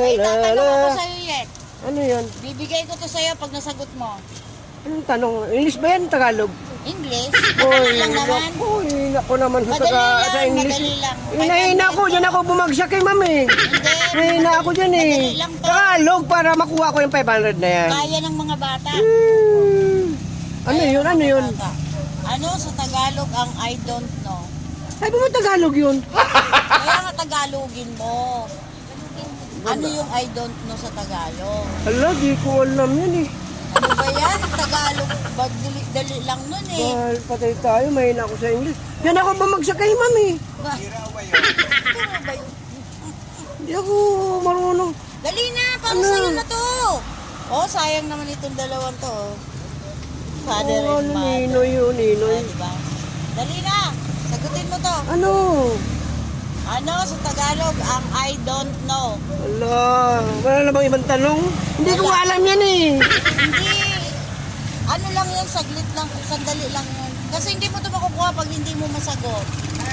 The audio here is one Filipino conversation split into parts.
May tatanong ako sa'yo. Ano yan? Bibigay ko to sa'yo pag nasagot mo. Anong tanong? English ba yan? Tagalog? English? Uy, lang naman. Uy, ako naman sa, taga, lang, sa English. madali lang. Hinahina ko, dyan ako bumagsak kay mami. Hinahina ako dyan eh. Lang. Tagalog para makuha ko yung 500 na yan. Kaya ng mga bata. Hmm. Ano Kaya yun? Ano yun? bata. Ano sa Tagalog ang I don't know? Ay, mo Tagalog yun? Kaya nga Tagalogin mo. Ano yung I don't know sa Tagalog? Hala, di ko alam yun eh. Ano ba yan? Tagalog, bag dali, dali lang nun eh. Mahal, patay tayo, mahina ako sa English. Yan ako bumagsak kay mami. Ba? Pero ba yun? Hindi ako marunong. Dali na, para Ano? sa'yo na to. Oh, sayang naman itong dalawang to. oh. Father Oh, and ano, mother. Ninoy yun, Ninoy. Ah, diba? Dali na. Ano? Ano sa Tagalog ang I don't know? Ala, wala na bang ibang tanong? Hindi ko alam yan eh. Hindi. Ano lang yan, saglit lang, sandali lang yun. Kasi hindi mo ito makukuha pag hindi mo masagot.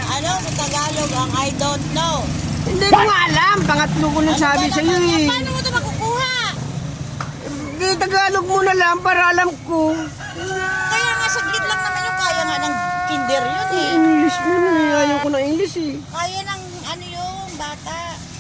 Ano sa Tagalog ang I don't know? Hindi ko nga alam. Pangatlo ko nang sabi ba sa iyo naman yan? eh. Paano mo ito makukuha? Eh, Tagalog mo na lang para alam ko. Kaya nga saglit lang naman yung kaya nga ng kinder yun eh. Eh. Kaya ng ano yung bata.